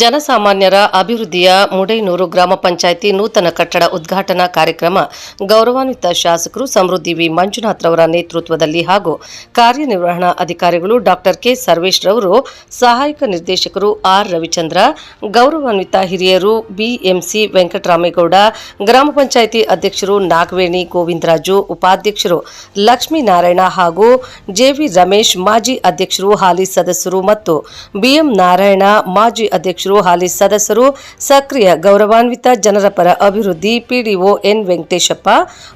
ಜನಸಾಮಾನ್ಯರ ಅಭಿವೃದ್ಧಿಯ ಮುಡೈನೂರು ಗ್ರಾಮ ಪಂಚಾಯಿತಿ ನೂತನ ಕಟ್ಟಡ ಉದ್ಘಾಟನಾ ಕಾರ್ಯಕ್ರಮ ಗೌರವಾನ್ವಿತ ಶಾಸಕರು ಸಮೃದ್ಧಿ ವಿ ಮಂಜುನಾಥ್ರವರ ನೇತೃತ್ವದಲ್ಲಿ ಹಾಗೂ ಕಾರ್ಯನಿರ್ವಹಣಾ ಅಧಿಕಾರಿಗಳು ಡಾಕ್ಟರ್ ಕೆ ಸರ್ವೇಶ್ ರವರು, ಸಹಾಯಕ ನಿರ್ದೇಶಕರು ಆರ್ ರವಿಚಂದ್ರ, ಗೌರವಾನ್ವಿತ ಹಿರಿಯರು ಬಿಎಂಸಿ ವೆಂಕಟರಾಮೇಗೌಡ, ಗ್ರಾಮ ಪಂಚಾಯಿತಿ ಅಧ್ಯಕ್ಷರು ನಾಗವೇಣಿ ಗೋವಿಂದರಾಜು, ಉಪಾಧ್ಯಕ್ಷರು ಲಕ್ಷ್ಮೀನಾರಾಯಣ ಹಾಗೂ ಜೆವಿ ರಮೇಶ್, ಮಾಜಿ ಅಧ್ಯಕ್ಷರು ಹಾಲಿ ಸದಸ್ಯರು ಮತ್ತು ಬಿಎಂ ನಾರಾಯಣ, ಮಾಜಿ ಅಧ್ಯಕ್ಷರು ಹಾಲಿ ಸದಸ್ಯರು ಸಕ್ರಿಯ ಗೌರವಾನ್ವಿತ ಜನರ ಪರ ಅಭಿವೃದ್ಧಿ, ಪಿಡಿಒ ಎನ್ ವೆಂಕಟೇಶಪ್ಪ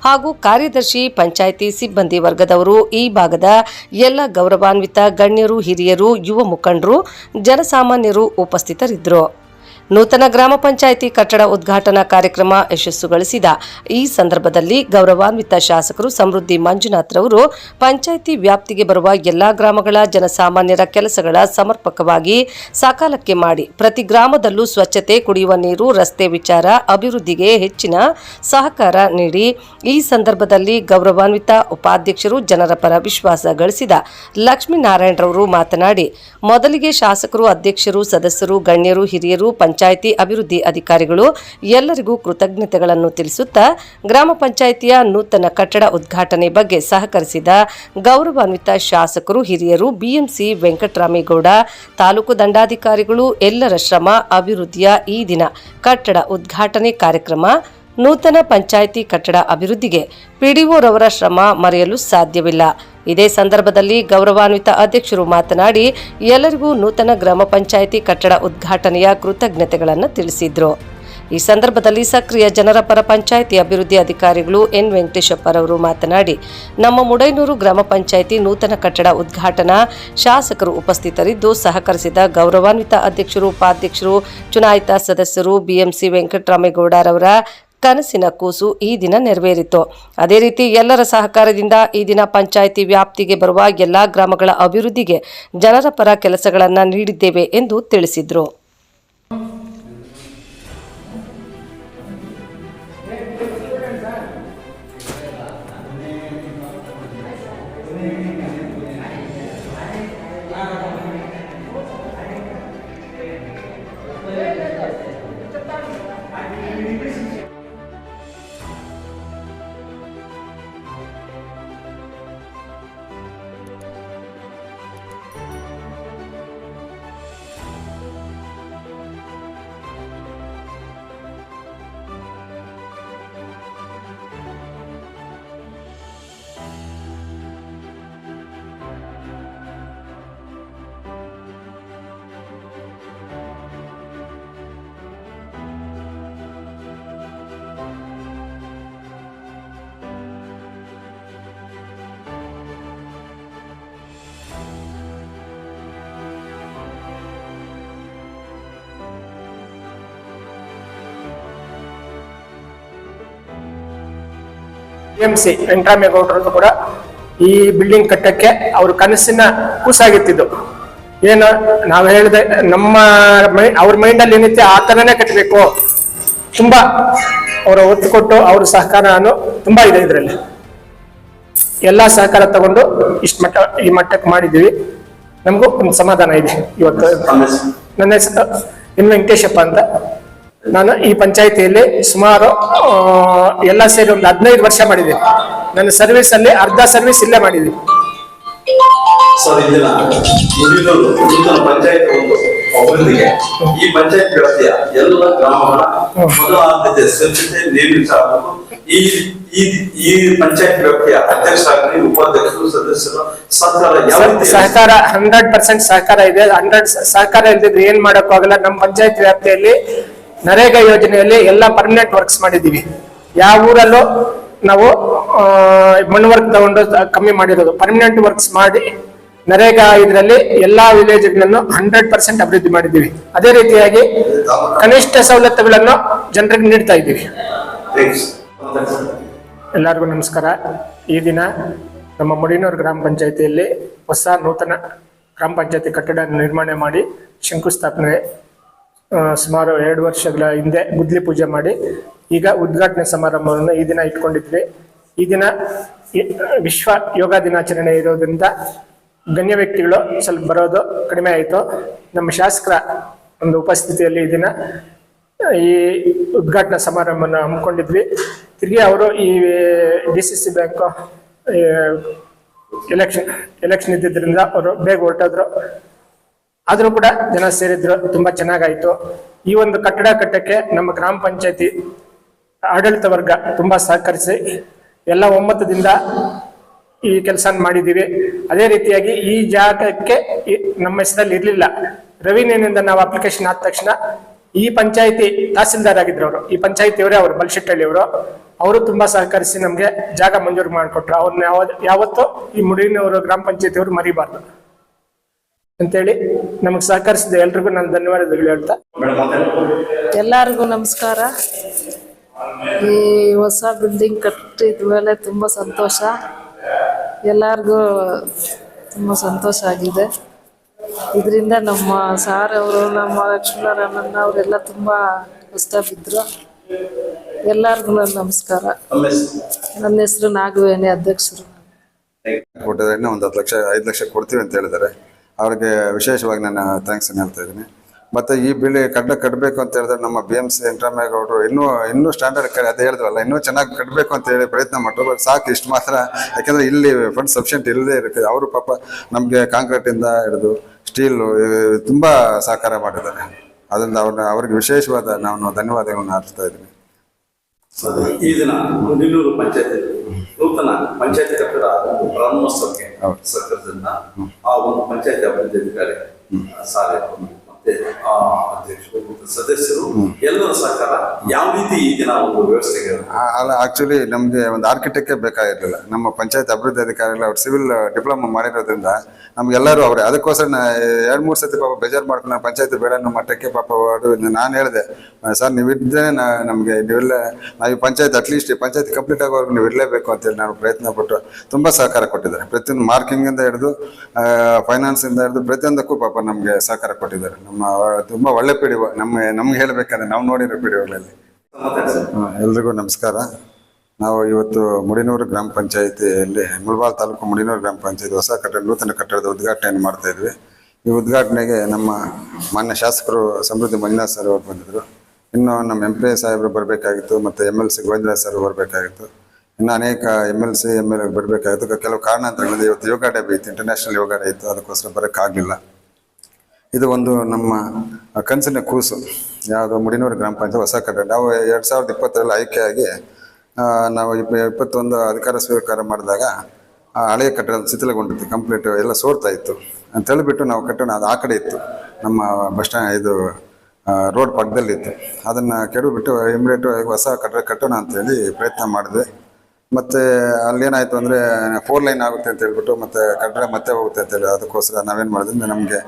ಹಾಗೂ ಕಾರ್ಯದರ್ಶಿ, ಪಂಚಾಯಿತಿ ಸಿಬ್ಬಂದಿ ವರ್ಗದವರು ಈ ಭಾಗದ ಎಲ್ಲ ಗೌರವಾನ್ವಿತ ಗಣ್ಯರು, ಹಿರಿಯರು, ಯುವ ಮುಖಂಡರು, ಜನಸಾಮಾನ್ಯರು ಉಪಸ್ಥಿತರಿದ್ದರು. ನೂತನ ಗ್ರಾಮ ಪಂಚಾಯಿತಿ ಕಟ್ಟಡ ಉದ್ಘಾಟನಾ ಕಾರ್ಯಕ್ರಮ ಯಶಸ್ಸುಗೊಳಿಸಿದ. ಈ ಸಂದರ್ಭದಲ್ಲಿ ಗೌರವಾನ್ವಿತ ಶಾಸಕರು ಸಮೃದ್ಧಿ ಮಂಜುನಾಥ್ರವರು ಪಂಚಾಯಿತಿ ವ್ಯಾಪ್ತಿಗೆ ಬರುವ ಎಲ್ಲಾ ಗ್ರಾಮಗಳ ಜನಸಾಮಾನ್ಯರ ಕೆಲಸಗಳ ಸಮರ್ಪಕವಾಗಿ ಸಕಾಲಕ್ಕೆ ಮಾಡಿ, ಪ್ರತಿ ಗ್ರಾಮದಲ್ಲೂ ಸ್ವಚ್ಛತೆ, ಕುಡಿಯುವ ನೀರು, ರಸ್ತೆ ವಿಚಾರ, ಅಭಿವೃದ್ಧಿಗೆ ಹೆಚ್ಚಿನ ಸಹಕಾರ ನೀಡಿ. ಈ ಸಂದರ್ಭದಲ್ಲಿ ಗೌರವಾನ್ವಿತ ಉಪಾಧ್ಯಕ್ಷರು ಜನರ ಪರ ವಿಶ್ವಾಸ ಗಳಿಸಿದ ಲಕ್ಷ್ಮೀನಾರಾಯಣರವರು ಮಾತನಾಡಿ, ಮೊದಲಿಗೆ ಶಾಸಕರು, ಅಧ್ಯಕ್ಷರು, ಸದಸ್ಯರು, ಗಣ್ಯರು, ಹಿರಿಯರು ಅಭಿವೃದ್ಧಿ ಅಧಿಕಾರಿಗಳು ಎಲ್ಲರಿಗೂ ಕೃತಜ್ಞತೆಗಳನ್ನು ತಿಳಿಸುತ್ತಾ ಗ್ರಾಮ ಪಂಚಾಯಿತಿಯ ನೂತನ ಕಟ್ಟಡ ಉದ್ಘಾಟನೆ ಬಗ್ಗೆ ಸಹಕರಿಸಿದ ಗೌರವಾನ್ವಿತ ಶಾಸಕರು ಹಿರಿಯರು ಬಿಎಂಸಿ ವೆಂಕಟರಾಮೇಗೌಡ, ತಾಲೂಕು ದಂಡಾಧಿಕಾರಿಗಳು ಎಲ್ಲರ ಶ್ರಮ, ಅಭಿವೃದ್ಧಿಯ ಈ ದಿನ ಕಟ್ಟಡ ಉದ್ಘಾಟನೆ ಕಾರ್ಯಕ್ರಮ, ನೂತನ ಪಂಚಾಯಿತಿ ಕಟ್ಟಡ ಅಭಿವೃದ್ಧಿಗೆ ಪಿಡಿಒರವರ ಶ್ರಮ ಮರೆಯಲು ಸಾಧ್ಯವಿಲ್ಲ. ಇದೇ ಸಂದರ್ಭದಲ್ಲಿ ಗೌರವಾನ್ವಿತ ಅಧ್ಯಕ್ಷರು ಮಾತನಾಡಿ, ಎಲ್ಲರಿಗೂ ನೂತನ ಗ್ರಾಮ ಪಂಚಾಯಿತಿ ಕಟ್ಟಡ ಉದ್ಘಾಟನೆಯ ಕೃತಜ್ಞತೆಗಳನ್ನು ತಿಳಿಸಿದ್ರು. ಈ ಸಂದರ್ಭದಲ್ಲಿ ಸಕ್ರಿಯ ಜನರ ಪರ ಪಂಚಾಯಿತಿ ಅಭಿವೃದ್ಧಿ ಅಧಿಕಾರಿಗಳು ಎನ್ ವೆಂಕಟೇಶಪ್ಪರವರು ಮಾತನಾಡಿ, ನಮ್ಮ ಮುಡೈನೂರು ಗ್ರಾಮ ಪಂಚಾಯಿತಿ ನೂತನ ಕಟ್ಟಡ ಉದ್ಘಾಟನಾ ಶಾಸಕರು ಉಪಸ್ಥಿತರಿದ್ದು, ಸಹಕರಿಸಿದ ಗೌರವಾನ್ವಿತ ಅಧ್ಯಕ್ಷರು, ಉಪಾಧ್ಯಕ್ಷರು, ಚುನಾಯಿತ ಸದಸ್ಯರು, ಬಿಎಂಸಿ ವೆಂಕಟರಾಮೇಗೌಡರವರ ಕನಸಿನ ಕೂಸು ಈ ದಿನ ನೆರವೇರಿತು. ಅದೇ ರೀತಿ ಎಲ್ಲರ ಸಹಕಾರದಿಂದ ಈ ದಿನ ಪಂಚಾಯಿತಿ ವ್ಯಾಪ್ತಿಗೆ ಬರುವ ಎಲ್ಲಾ ಗ್ರಾಮಗಳ ಅಭಿವೃದ್ಧಿಗೆ ಜನರ ಪರ ಕೆಲಸಗಳನ್ನು ನೀಡಿದ್ದೇವೆ ಎಂದು ತಿಳಿಸಿದರು. ಎಂ ಸಿ ವೆಂಕಟರಾಮೇಗೌಡರನ್ನು ಕೂಡ ಈ ಬಿಲ್ಡಿಂಗ್ ಕಟ್ಟಕ್ಕೆ ಅವ್ರ ಕನಸಿನ ಕೂಸಾಗಿತ್ತಿದ್ದು. ಏನು ನಾವು ಹೇಳಿದೆ ನಮ್ಮ ಮೈ ಅವ್ರ ಮೈಂಡ್ ಅಲ್ಲಿ ಏನಿತ್ತೆ ಆ ಥರನೇ ಕಟ್ಟಬೇಕು ತುಂಬಾ ಅವರ ಒತ್ತು ಕೊಟ್ಟು ಅವ್ರ ಸಹಕಾರನು ತುಂಬಾ ಇದೆ ಇದರಲ್ಲಿ. ಎಲ್ಲಾ ಸಹಕಾರ ತಗೊಂಡು ಇಷ್ಟು ಮಟ್ಟ ಈ ಮಟ್ಟಕ್ಕೆ ಮಾಡಿದ್ದೀವಿ. ನಮಗೂ ಒಂದು ಸಮಾಧಾನ ಇದೆ ಇವತ್ತು. ನನ್ನ ಹೆಸರು ಎನ್ ವೆಂಕಟೇಶಪ್ಪ ಅಂತ. ನಾನು ಈ ಪಂಚಾಯಿತಿಯಲ್ಲಿ ಸುಮಾರು ಎಲ್ಲ ಸೇರಿ ಒಂದು ಹದಿನೈದು ವರ್ಷ ಮಾಡಿದೆ ನನ್ನ ಸರ್ವಿಸ್ ಅಲ್ಲಿ ಅರ್ಧ ಸರ್ವಿಸ್ ಇಲ್ಲೇ ಮಾಡಿದ್ದೀನಿ. ಸರ್ ಇದನ್ನ ಮುಡಿನೂರು ನೂತನ ಪಂಚಾಯತ್ ಒಂದು ಅಭಿವೃದ್ಧಿಗೆ ಈ ಪಂಚಾಯತ್ ವ್ಯಾಪ್ತಿಯ ಎಲ್ಲ ಗ್ರಾಮಗಳ ಮೊದಲ ಆದ್ಯತೆ ಸ್ವಚ್ಛತೆ ನೀರು ವಿಚಾರ ಈ ಈ ಈ ಪಂಚಾಯತ್ ವ್ಯಾಪ್ತಿಯ ಅಧ್ಯಕ್ಷರಾಗಲಿ ಉಪಾಧ್ಯಕ್ಷರು ಸದಸ್ಯರು ಸರ್ಕಾರ ಯಾವ ರೀತಿ ಸಹಕಾರ ಹಂಡ್ರೆಡ್ ಪರ್ಸೆಂಟ್ ಸಹಕಾರ ಇದೆ. ಹಂಡ್ರೆಡ್ ಸಹಕಾರ ಇಲ್ದಿದ್ರೆ ಏನ್ ಮಾಡಕ್ ಆಗಲ್ಲ. ನಮ್ಮ ಪಂಚಾಯತ್ ವ್ಯಾಪ್ತಿಯಲ್ಲಿ ನರೇಗಾ ಯೋಜನೆಯಲ್ಲಿ ಎಲ್ಲ ಪರ್ಮನೆಂಟ್ ವರ್ಕ್ಸ್ ಮಾಡಿದ್ದೀವಿ. ಯಾವ ಊರಲ್ಲೂ ನಾವು ಮಣ್ಣು ವರ್ಕ್ ತಗೊಂಡು ಕಮ್ಮಿ ಮಾಡಿರೋದು. ಪರ್ಮನೆಂಟ್ ವರ್ಕ್ಸ್ ಮಾಡಿ ನರೇಗಾ ಇದರಲ್ಲಿ ಎಲ್ಲಾ ವಿಲೇಜ್ಗಳನ್ನು ಹಂಡ್ರೆಡ್ ಪರ್ಸೆಂಟ್ ಅಭಿವೃದ್ಧಿ ಮಾಡಿದ್ದೀವಿ. ಅದೇ ರೀತಿಯಾಗಿ ಕನಿಷ್ಠ ಸವಲತ್ತುಗಳನ್ನು ಜನರಿಗೆ ನೀಡ್ತಾ ಇದ್ದೀವಿ. ಎಲ್ಲರಿಗೂ ನಮಸ್ಕಾರ. ಈ ದಿನ ನಮ್ಮ ಮುಡಿನೂರು ಗ್ರಾಮ ಪಂಚಾಯತಿಯಲ್ಲಿ ಹೊಸ ನೂತನ ಗ್ರಾಮ ಪಂಚಾಯತಿ ಕಟ್ಟಡ ನಿರ್ಮಾಣ ಮಾಡಿ ಶಂಕುಸ್ಥಾಪನೆ ಸುಮಾರು ಎರಡು ವರ್ಷಗಳ ಹಿಂದೆ ಗುದ್ಲಿ ಪೂಜೆ ಮಾಡಿ ಈಗ ಉದ್ಘಾಟನೆ ಸಮಾರಂಭವನ್ನು ಈ ದಿನ ಇಟ್ಕೊಂಡಿದ್ವಿ. ಈ ದಿನ ವಿಶ್ವ ಯೋಗ ದಿನಾಚರಣೆ ಇರೋದ್ರಿಂದ ಗಣ್ಯ ವ್ಯಕ್ತಿಗಳು ಸ್ವಲ್ಪ ಬರೋದು ಕಡಿಮೆ ಆಯಿತು. ನಮ್ಮ ಶಾಸಕರ ಒಂದು ಉಪಸ್ಥಿತಿಯಲ್ಲಿ ಈ ದಿನ, ಈ ಉದ್ಘಾಟನಾ ಸಮಾರಂಭನ ಹಮ್ಮಿಕೊಂಡಿದ್ವಿ. ತಿರುಗಿ ಅವರು ಈ D C C bank election election ಇದ್ದಿದ್ದರಿಂದ ಅವರು ಬೇಗ ಹೊರಟೋದ್ರು. ಆದರೂ ಕೂಡ ಜನ ಸೇರಿದ್ರು, ತುಂಬಾ ಚೆನ್ನಾಗಾಯ್ತು. ಈ ಒಂದು ಕಟ್ಟಡ ಕಟ್ಟಕ್ಕೆ ನಮ್ಮ ಗ್ರಾಮ ಪಂಚಾಯತಿ ಆಡಳಿತ ವರ್ಗ ತುಂಬಾ ಸಹಕರಿಸಿ ಎಲ್ಲ ಒಮ್ಮತದಿಂದ ಈ ಕೆಲಸ ಮಾಡಿದ್ದೀವಿ. ಅದೇ ರೀತಿಯಾಗಿ ಈ ಜಾಗಕ್ಕೆ ನಮ್ಮ ಹೆಸರಲ್ಲಿ ಇರಲಿಲ್ಲ. ರವಿನೇನಿಂದ ನಾವು ಅಪ್ಲಿಕೇಶನ್ ಆದ ತಕ್ಷಣ ಈ ಪಂಚಾಯತಿ ತಹಸೀಲ್ದಾರ್ ಆಗಿದ್ರು ಅವರು. ಈ ಪಂಚಾಯತಿಯವರೇ ಅವರು ಬಲ್ಶೆಟ್ಟಳ್ಳಿ ಅವರು. ಅವರು ತುಂಬಾ ಸಹಕರಿಸಿ ನಮಗೆ ಜಾಗ ಮಂಜೂರು ಮಾಡಿಕೊಟ್ರು. ಅವ್ರನ್ನ ಯಾವ ಯಾವತ್ತೂ ಈ ಮುಡಿನವರು ಗ್ರಾಮ ಪಂಚಾಯತಿಯವರು ಮರಿಬಾರ್ದು. ಅಂತೇಳಿ ನಮಗೆ ಸಹಕರಿಸಿದ ಎಲ್ರಿಗೂ ನಾನು ಧನ್ಯವಾದಗಳು ಹೇಳ್ತಾ. ಎಲ್ಲರಿಗೂ ನಮಸ್ಕಾರ. ಈ ಹೊಸ ಬಿಲ್ಡಿಂಗ್ ಕಟ್ಟಿದ ಮೇಲೆ ತುಂಬ ಸಂತೋಷ. ಎಲ್ಲರಿಗೂ ತುಂಬ ಸಂತೋಷ ಆಗಿದೆ. ಇದರಿಂದ ನಮ್ಮ ಸಾರ್ ಅವರು ನಮ್ಮ ಲಕ್ಷ್ಮೀನಾರಾಯಣಣ್ಣ ಅವರೆಲ್ಲ ತುಂಬ ಕಷ್ಟ ಬಿದ್ದರು ಎಲ್ಲರಿಗೂ ನನ್ನ ನಮಸ್ಕಾರ? ನನ್ನ ಹೆಸರು ನಾಗವೇಣಿ ಅಧ್ಯಕ್ಷರು. ಕೊಟ್ಟಿದ್ದಾರೆ ಇನ್ನೂ ಒಂದು ಹತ್ತು ಲಕ್ಷ ಐದು ಲಕ್ಷ ಕೊಡ್ತೀವಿ ಅಂತ ಹೇಳಿದ್ದಾರೆ. ಅವ್ರಿಗೆ ವಿಶೇಷವಾಗಿ ನಾನು ಥ್ಯಾಂಕ್ಸ್ ಹೇಳ್ತಾ ಇದ್ದೀನಿ. ಮತ್ತೆ ಈ ಬಿಳಿ ಕಡ್ಡ ಕಟ್ಟಬೇಕು ಅಂತ ಹೇಳಿದ್ರೆ ನಮ್ಮ ಬಿ ಎಂ ಸಿ ವೆಂಕಟರಾಮೇಗೌಡರು ಇನ್ನೂ ಇನ್ನೂ ಸ್ಟ್ಯಾಂಡರ್ಡ್ ಕಡೆ ಅದೇ ಹೇಳಿದ್ರಲ್ಲ, ಇನ್ನೂ ಚೆನ್ನಾಗಿ ಕಟ್ಟಬೇಕು ಅಂತ ಹೇಳಿ ಪ್ರಯತ್ನ ಮಾಡ್ರು, ಬಟ್ ಸಾಕು ಇಷ್ಟು ಮಾತ್ರ. ಯಾಕೆಂದರೆ ಇಲ್ಲಿ ಫಂಡ್ ಸಫಿಷಿಯಂಟ್ ಇಲ್ಲದೆ ಇರುತ್ತೆ. ಅವರು ಪಾಪ ನಮಗೆ ಕಾಂಕ್ರೀಟಿಂದ ಹಿಡಿದು ಸ್ಟೀಲು ತುಂಬ ಸಹಕಾರ ಮಾಡಿದ್ದಾರೆ. ಅದರಿಂದ ಅವ್ರನ್ನ, ಅವ್ರಿಗೆ ವಿಶೇಷವಾದ ನಾನು ಧನ್ಯವಾದಗಳನ್ನು ಅರ್ಪಿಸ್ತಾ ಇದ್ದೀನಿ. ಈ ದಿನ ನೂತನ ಪಂಚಾಯತ್ ಕಟ್ಟಡ ಒಂದು ಹೌದು. ಸರ್ಕಾರದಿಂದ ಆ ಒಂದು ಪಂಚಾಯತ್ ಅಭಿವೃದ್ಧಿ ಅಧಿಕಾರಿ ಸಾಧ್ಯ ಅಧ್ಯಕ್ಷರು ಸದಸ್ಯರು ಯಾವ ರೀತಿ ಒಂದು ಅಲ್ಲ ಆಕ್ಚುಲಿ ನಮಗೆ ಒಂದು ಆರ್ಕಿಟೆಕ್ಟೇ ಬೇಕಾಗಿರಲಿಲ್ಲ. ನಮ್ಮ ಪಂಚಾಯತ್ ಅಭಿವೃದ್ಧಿ ಅಧಿಕಾರಿಗಳು ಅವ್ರು ಸಿವಿಲ್ ಡಿಪ್ಲೊಮಾ ಮಾಡಿರೋದ್ರಿಂದ ನಮ್ಗೆಲ್ಲರೂ ಅವರೇ. ಅದಕ್ಕೋಸ್ಕರ ಎರಡು ಮೂರು ಸತಿ ಪಾಪ ಬೇಜಾರು ಮಾಡ್ಕೊಂಡು ಪಂಚಾಯತ್ ಬೇಡ ನಮ್ಮ ಮಟ್ಟಕ್ಕೆ ಪಾಪ ಅವರು ನಾನು ಹೇಳಿದೆ. ಸರ್ ನೀವಿದ್ದೇ ನಾ, ನಮಗೆ ನೀವೆಲ್ಲ, ನಾವು ಈ ಪಂಚಾಯತ್ ಅಟ್ಲೀಸ್ಟ್ ಈ ಪಂಚಾಯತ್ ಕಂಪ್ಲೀಟ್ ಆಗೋವರೆಗೂ ನೀವು ಇರಲೇಬೇಕು ಅಂತೇಳಿ ನಾನು ಪ್ರಯತ್ನ ಪಟ್ಟು ತುಂಬ ಸಹಕಾರ ಕೊಟ್ಟಿದ್ದಾರೆ. ಪ್ರತಿಯೊಂದು ಮಾರ್ಕಿಂಗಿಂದ ಹಿಡಿದು ಫೈನಾನ್ಸಿಂದ ಹಿಡಿದು ಪ್ರತಿಯೊಂದಕ್ಕೂ ಪಾಪ ನಮಗೆ ಸಹಕಾರ ಕೊಟ್ಟಿದ್ದಾರೆ. ನಮ್ಮ ತುಂಬ ಒಳ್ಳೆ ಪಿಡಿ ನಮ್ಮ ನಮ್ಗೆ ಹೇಳಬೇಕಂದ್ರೆ ನಾವು ನೋಡಿರೋ ಪಿ ಡಿ ಒಗಳಲ್ಲಿ ಹಾ, ಎಲ್ರಿಗೂ ನಮಸ್ಕಾರ. ನಾವು ಇವತ್ತು ಮುಡಿನೂರು ಗ್ರಾಮ ಪಂಚಾಯಿತಿಯಲ್ಲಿ ಮುಳಬಾಲ್ ತಾಲೂಕು ಮುಡಿನೂರು ಗ್ರಾಮ ಪಂಚಾಯತಿ ಹೊಸ ಕಟ್ಟಡ ನೂತನ ಕಟ್ಟಡದ ಉದ್ಘಾಟನೆಯನ್ನು ಮಾಡ್ತಾ ಇದ್ವಿ. ಈ ಉದ್ಘಾಟನೆಗೆ ನಮ್ಮ ಮಾನ್ಯ ಶಾಸಕರು ಸಮೃದ್ಧಿ ಮಂಜುನಾಥ್ ಸರ್ ಅವರು ಬಂದಿದ್ದರು ಇನ್ನು ನಮ್ಮ ಎಂ ಪಿ ಸಾಹೇಬರು ಬರಬೇಕಾಗಿತ್ತು ಮತ್ತು M L C Govindraj sir ಬರಬೇಕಾಗಿತ್ತು. ಇನ್ನು ಅನೇಕ M L C M L ಬರಬೇಕಾಗಿತ್ತು. ಕೆಲವು ಕಾರಣಾಂತರಗಳಿಂದ ಇವತ್ತು ಯೋಗ ಡೇ ಇತ್ತು ಇಂಟರ್ನ್ಯಾಷನಲ್ ಯೋಗ ಡೇ ಇತ್ತು. ಅದಕ್ಕೋಸ್ಕರ ಬರೋಕ್ಕಾಗಲಿಲ್ಲ. ಇದು ಒಂದು ನಮ್ಮ ಕನಸಿನ ಕೂಸು. ಯಾವುದು ಮುಡಿನೂರು ಗ್ರಾಮ ಪಂಚಾಯತ್ ಹೊಸ ಕಟ್ಟಡ. ನಾವು ಎರಡು ಸಾವಿರದ ಇಪ್ಪತ್ತರಲ್ಲಿ ಆಯ್ಕೆಯಾಗಿ ನಾವು ಇಪ್ಪ, ಇಪ್ಪತ್ತೊಂದು ಅಧಿಕಾರ ಸ್ವೀಕಾರ ಮಾಡಿದಾಗ, ಆ ಹಳೆಯ ಕಟ್ಟಡ ಶಿಥಿಲಗೊಂಡಿತ್ತು ಕಂಪ್ಲೀಟ್ ಎಲ್ಲ ಸೋರ್ತಾ ಇತ್ತು. ಅಂತ ಹೇಳಿಬಿಟ್ಟು ನಾವು ಕಟ್ಟಡ ಅದು ಆ ಕಡೆ ಇತ್ತು. ನಮ್ಮ ಬಸ್ ಸ್ಟ್ಯಾಂಡ್, ಇದು ರೋಡ್ ಪಕ್ಕದಲ್ಲಿತ್ತು. ಅದನ್ನು ಕೆಡವಿಬಿಟ್ಟು ಇಮ್ಮಿಡಿಯೇಟು ಹೊಸ ಕಟ್ಟಡ ಕಟ್ಟೋಣ ಅಂತೇಳಿ ಪ್ರಯತ್ನ ಮಾಡಿದ್ವಿ. ಮತ್ತು ಅಲ್ಲೇನಾಯಿತು ಅಂದರೆ ಫೋರ್ ಲೈನ್ ಆಗುತ್ತೆ ಅಂತ ಹೇಳ್ಬಿಟ್ಟು ಮತ್ತೆ ಕಟ್ಟಡ ಮತ್ತೆ ಹೋಗುತ್ತೆ ಅಂತ ಹೇಳಿ ಅದಕ್ಕೋಸ್ಕರ ನಾವೇನು ಮಾಡಿದ್ವಿ, ನಮಗೆ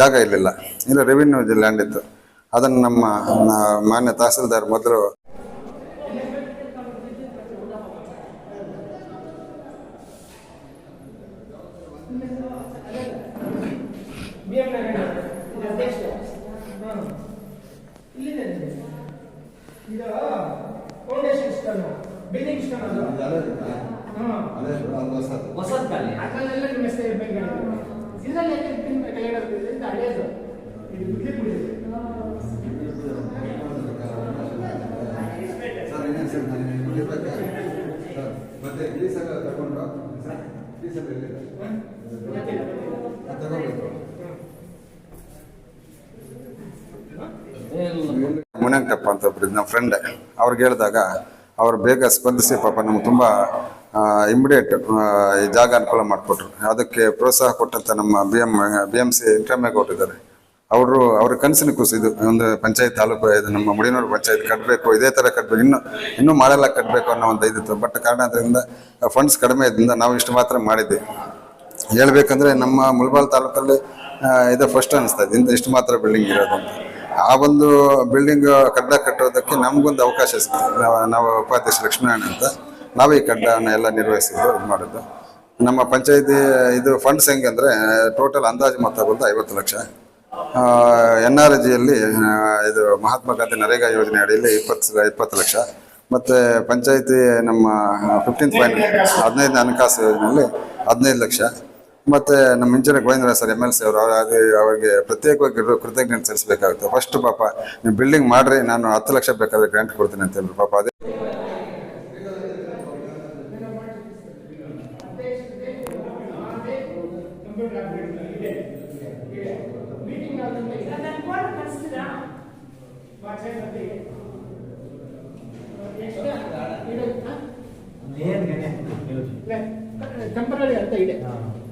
ಜಾಗ ಇರಲಿಲ್ಲ. ಇಲ್ಲ ರೆವಿನ್ಯೂ ಲ್ಯಾಂಡ್ ಇತ್ತು. ಅದನ್ನು ನಮ್ಮ ಮಾನ್ಯ ತಹಸೀಲ್ದಾರ್ ಮೊದಲು ಮುನಂಕಪ್ಪ ಅಂತ ಒಬ್ರು ನಮ್ಮ ಫ್ರೆಂಡ್ ಅವ್ರಿಗೆ ಹೇಳಿದಾಗ ಅವ್ರು ಬೇಗ ಸ್ಪಂದಿಸಿ ಪಾಪ ನಮ್ಗೆ ತುಂಬ ಇಮಿಡಿಯೇಟ್ ಈ ಜಾಗ ಅನುಕೂಲ ಮಾಡಿಕೊಟ್ರು. ಅದಕ್ಕೆ ಪ್ರೋತ್ಸಾಹ ಕೊಟ್ಟಂತ ನಮ್ಮ B M B M C ವೆಂಕಟರಾಮೇಗೌಡರು ಅವರು, ಅವ್ರ ಕನಸಿನ ಕೂಸು ಇದು ಒಂದು ಪಂಚಾಯತ್ ತಾಲೂಕು, ಇದು ನಮ್ಮ ಮುಡಿನೂರು ಪಂಚಾಯತ್ ಕಟ್ಟಬೇಕು ಇದೇ ಥರ ಕಟ್ಟಬೇಕು ಇನ್ನೂ ಇನ್ನೂ ಮಾಡೆಲ್ಲ ಕಟ್ಟಬೇಕು ಅನ್ನೋ ಒಂದು ಇದಿತ್ತು ಬಟ್ ಕಾರಣ ಅದರಿಂದ ಫಂಡ್ಸ್ ಕಡಿಮೆ ಇದ್ದಿಂದ ನಾವು ಇಷ್ಟು ಮಾತ್ರ ಮಾಡಿದ್ವಿ. ಹೇಳ್ಬೇಕಂದ್ರೆ ನಮ್ಮ ಮುಳಬಾಲ್ ತಾಲೂಕಲ್ಲಿ ಇದು ಫಸ್ಟ್ ಅನಿಸ್ತಾ ಇದೆ ಇಷ್ಟು ಮಾತ್ರ ಬಿಲ್ಡಿಂಗ್ ಇರೋದು ಅಂತ. ಆ ಒಂದು ಬಿಲ್ಡಿಂಗ್ ಕಡ್ಡ ಕಟ್ಟೋದಕ್ಕೆ ನಮಗೊಂದು ಅವಕಾಶ ನಾವು ಉಪಾಧ್ಯಕ್ಷ ಲಕ್ಷ್ಮೀನಾರಾಯಣ ಅಂತ. ನಾವೇ ಈ ಕಡ್ಡವನ್ನು ಎಲ್ಲ ನಿರ್ವಹಿಸಿದ್ದು, ಇದು ಮಾಡಿದ್ದು ನಮ್ಮ ಪಂಚಾಯತಿ, ಇದು ಫಂಡ್ಸ್ ಹೆಂಗಂದ್ರೆ ಟೋಟಲ್ ಅಂದಾಜು ಮೊತ್ತ ಬಂದು ಐವತ್ತು ಲಕ್ಷ. ಎನ್ ಆರ್ ಜಿಯಲ್ಲಿ ಇದು ಮಹಾತ್ಮ ಗಾಂಧಿ ನರೇಗಾ ಯೋಜನೆ ಅಡಿಯಲ್ಲಿ ಇಪ್ಪತ್ತು ಇಪ್ಪತ್ತು ಲಕ್ಷ. ಮತ್ತು ಪಂಚಾಯತಿ ನಮ್ಮ ಫಿಫ್ಟೀನ್ತ್ ಪಾಯಿಂಟ್ ಹದಿನೈದನೇ ಹಣಕಾಸು ಯೋಜನೆಯಲ್ಲಿ ಹದಿನೈದು ಲಕ್ಷ. ಮತ್ತೆ ನಮ್ಮ engineer Govindra sir M L C ಅವರು ಅದು ಅವರಿಗೆ ಪ್ರತ್ಯೇಕವಾಗಿ ಕೃತಜ್ಞತೆ ಸಲ್ಲಿಸಬೇಕಾಗುತ್ತೆ ಫಸ್ಟ್ ಪಾಪ ನೀವು ಬಿಲ್ಡಿಂಗ್ ಮಾಡ್ರಿ ನಾನು ಹತ್ತು ಲಕ್ಷ ಬೇಕಾದ್ರೆ ಗ್ರಾಂಟ್ ಕೊಡ್ತೀನಿ ಅಂತ ಹೇಳಿ ಪಾಪ ಅದೇ ಟೆಂಪರರಿ ಅಂತ ಇದೆ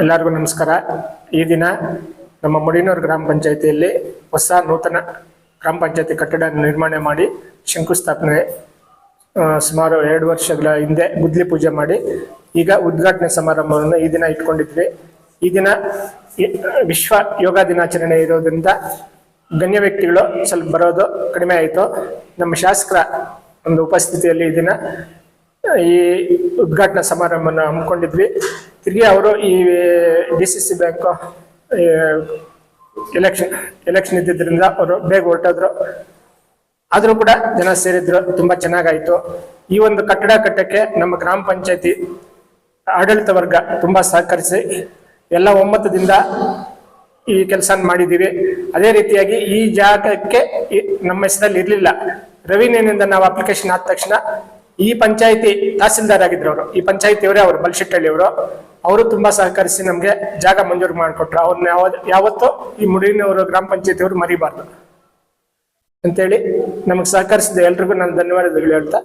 ಎಲ್ಲರಿಗೂ ನಮಸ್ಕಾರ. ಈ ದಿನ ನಮ್ಮ ಮುಡಿನೂರು ಗ್ರಾಮ ಪಂಚಾಯಿತಿಯಲ್ಲಿ ಹೊಸ ನೂತನ ಗ್ರಾಮ ಪಂಚಾಯತಿ ಕಟ್ಟಡ ನಿರ್ಮಾಣ ಮಾಡಿ ಶಂಕುಸ್ಥಾಪನೆ ಸುಮಾರು ಎರಡು ವರ್ಷಗಳ ಹಿಂದೆ ಗುದ್ಲಿ ಪೂಜೆ ಮಾಡಿ ಈಗ ಉದ್ಘಾಟನೆ ಸಮಾರಂಭವನ್ನು ಈ ದಿನ ಇಟ್ಕೊಂಡಿದ್ವಿ. ಈ ದಿನ ವಿಶ್ವ ಯೋಗ ದಿನಾಚರಣೆ ಇರೋದ್ರಿಂದ ಗಣ್ಯ ವ್ಯಕ್ತಿಗಳು ಸ್ವಲ್ಪ ಬರೋದು ಕಡಿಮೆ ಆಯಿತು. ನಮ್ಮ ಶಾಸಕರ ಒಂದು ಉಪಸ್ಥಿತಿಯಲ್ಲಿ ಈ ದಿನ ಈ ಉದ್ಘಾಟನಾ ಸಮಾರಂಭನ ಹಮ್ಮಿಕೊಂಡಿದ್ವಿ. ತಿರುಗಿ ಅವರು ಈ D C C bank election election ಇದ್ದಿದ್ದರಿಂದ ಅವರು ಬೇಗ ಹೊರಟೋದ್ರು. ಆದರೂ ಕೂಡ ಜನ ಸೇರಿದ್ರು, ತುಂಬಾ ಚೆನ್ನಾಗಾಯಿತು. ಈ ಒಂದು ಕಟ್ಟಡ ಕಟ್ಟಕ್ಕೆ ನಮ್ಮ ಗ್ರಾಮ ಪಂಚಾಯತಿ ಆಡಳಿತ ವರ್ಗ ತುಂಬಾ ಸಹಕರಿಸಿ ಎಲ್ಲ ಒಮ್ಮತದಿಂದ ಈ ಕೆಲಸ ಮಾಡಿದ್ದೀವಿ. ಅದೇ ರೀತಿಯಾಗಿ ಈ ಜಾಗಕ್ಕೆ ನಮ್ಮ ಹೆಸರಲ್ಲಿ ಇರಲಿಲ್ಲ. ರವಿನೇನಿಂದ ನಾವು ಅಪ್ಲಿಕೇಶನ್ ಆದ ತಕ್ಷಣ ಈ ಪಂಚಾಯಿತಿ ತಹಸೀಲ್ದಾರ್ ಆಗಿದ್ರು ಅವರು. ಈ ಪಂಚಾಯತಿಯವರೇ ಅವರು ಬಲ್ಶೆಟ್ಟಳ್ಳಿಯವರು ಅವರು. ಅವರು ತುಂಬಾ ಸಹಕರಿಸಿ ನಮ್ಗೆ ಜಾಗ ಮಂಜೂರು ಮಾಡಿಕೊಟ್ರು. ಅವ್ರನ್ನ ಯಾವ ಯಾವತ್ತೂ ಈ ಮುಡಿನವರು ಗ್ರಾಮ ಪಂಚಾಯತಿಯವರು ಮರಿಬಾರ್ದು. ಅಂತೇಳಿ ನಮಗೆ ಸಹಕರಿಸಿದ ಎಲ್ರಿಗೂ ನಾನು ಧನ್ಯವಾದಗಳು ಹೇಳ್ತಾ